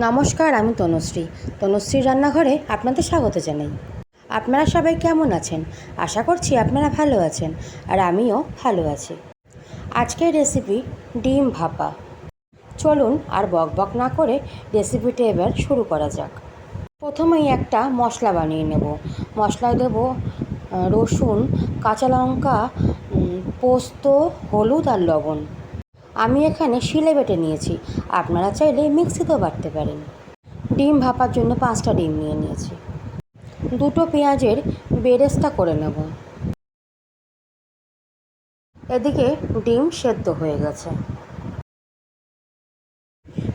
নমস্কার, আমি তনুশ্রী। তনুশ্রীর রান্নাঘরে আপনাদের স্বাগত জানাই। আপনারা সবাই কেমন আছেন? আশা করছি আপনারা ভালো আছেন আর আমিও ভালো আছি। আজকের রেসিপি ডিম ভাপা। চলুন আর বক বক না করে রেসিপিটা এবার শুরু করা যাক। প্রথমেই একটা মশলা বানিয়ে নেব। মশলায় দেব রসুন, কাঁচা লঙ্কা পোস্ত, হলুদ আর লবণ। আমি এখানে শিলে বেটে নিয়েছি। আপনারা চাইলে মিক্সিতেও বাটতে পারেন। ডিম ভাপার জন্য পাঁচটা ডিম নিয়ে নিয়েছি। দুটো পেঁয়াজের বেরেস্তা করে নেব। এদিকে ডিম সেদ্ধ হয়ে গেছে।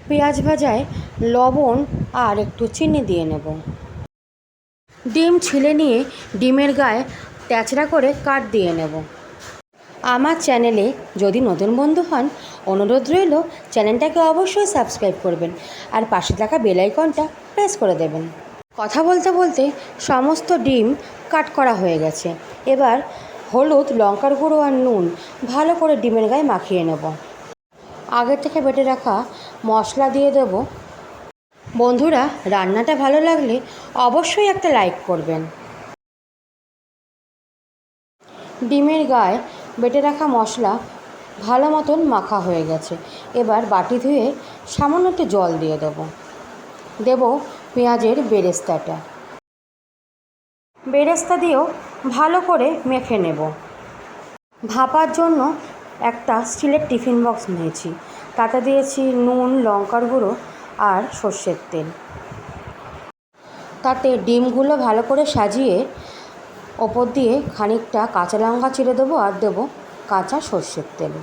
পেঁয়াজ ভাজায় লবণ আর একটু চিনি দিয়ে নেব। ডিম ছিলে নিয়ে ডিমের গায়ে ট্যাচড়া করে কাট দিয়ে নেব। আমার চ্যানেলে যদি নতুন বন্ধু হন, অনুরোধ রইল চ্যানেলটাকে অবশ্যই সাবস্ক্রাইব করবেন আর পাশে থাকা বেলাইকনটা প্রেস করে দেবেন। কথা বলতে বলতে সমস্ত ডিম কাট করা হয়ে গেছে। এবার হলুদ, লঙ্কার গুঁড়ো আর নুন ভালো করে ডিমের গায়ে মাখিয়ে নেব। আগে থেকে বেটে রাখা মশলা দিয়ে দেব। বন্ধুরা, রান্নাটা ভালো লাগলে অবশ্যই একটা লাইক করবেন। ডিমের গায়ে বেটে রাখা মশলা ভালো মতন মাখা হয়ে গেছে। এবার বাটি ধুয়ে সামান্য একটু জল দিয়ে দেবো। দেব পেঁয়াজের বেরেস্তাটা। বেরেস্তা দিয়েও ভালো করে মেখে নেব। ভাপার জন্য একটা স্টিলের টিফিন বক্স নিয়েছি। তাতে দিয়েছি নুন, লঙ্কার গুঁড়ো আর সর্ষের তেল। তাতে ডিমগুলো ভালো করে সাজিয়ে ওপর দিয়ে খানিকটা কাঁচা লঙ্কা চিড়ে দেবো আর দেবো কাঁচা সর্ষের তেল।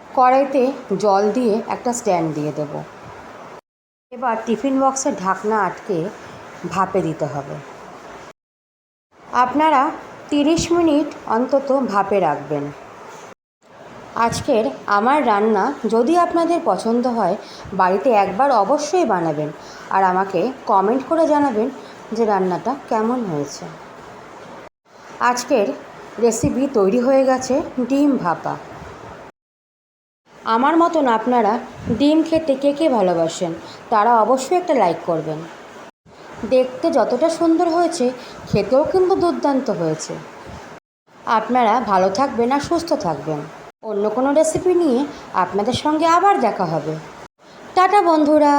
কড়াইতে জল দিয়ে একটা স্ট্যান্ড দিয়ে দেবো। এবার টিফিন বক্সের ঢাকনা আটকে ভাপে দিতে হবে। আপনারা তিরিশ মিনিট অন্তত ভাপে রাখবেন। আজকের আমার রান্না যদি আপনাদের পছন্দ হয়, বাড়িতে একবার অবশ্যই বানাবেন আর আমাকে কমেন্ট করে জানাবেন যে রান্নাটা কেমন হয়েছে। আজকের রেসিপি তৈরি হয়ে গেছে ডিম ভাপা। আমার মতন আপনারা ডিম খেতে কে কে ভালোবাসেন, তারা অবশ্যই একটা লাইক করবেন। দেখতে যতটা সুন্দর হয়েছে, খেতেও কিন্তু দুর্দান্ত হয়েছে। আপনারা ভালো থাকবেন আর সুস্থ থাকবেন। অন্য কোনো রেসিপি নিয়ে আপনাদের সঙ্গে আবার দেখা হবে। টাটা বন্ধুরা!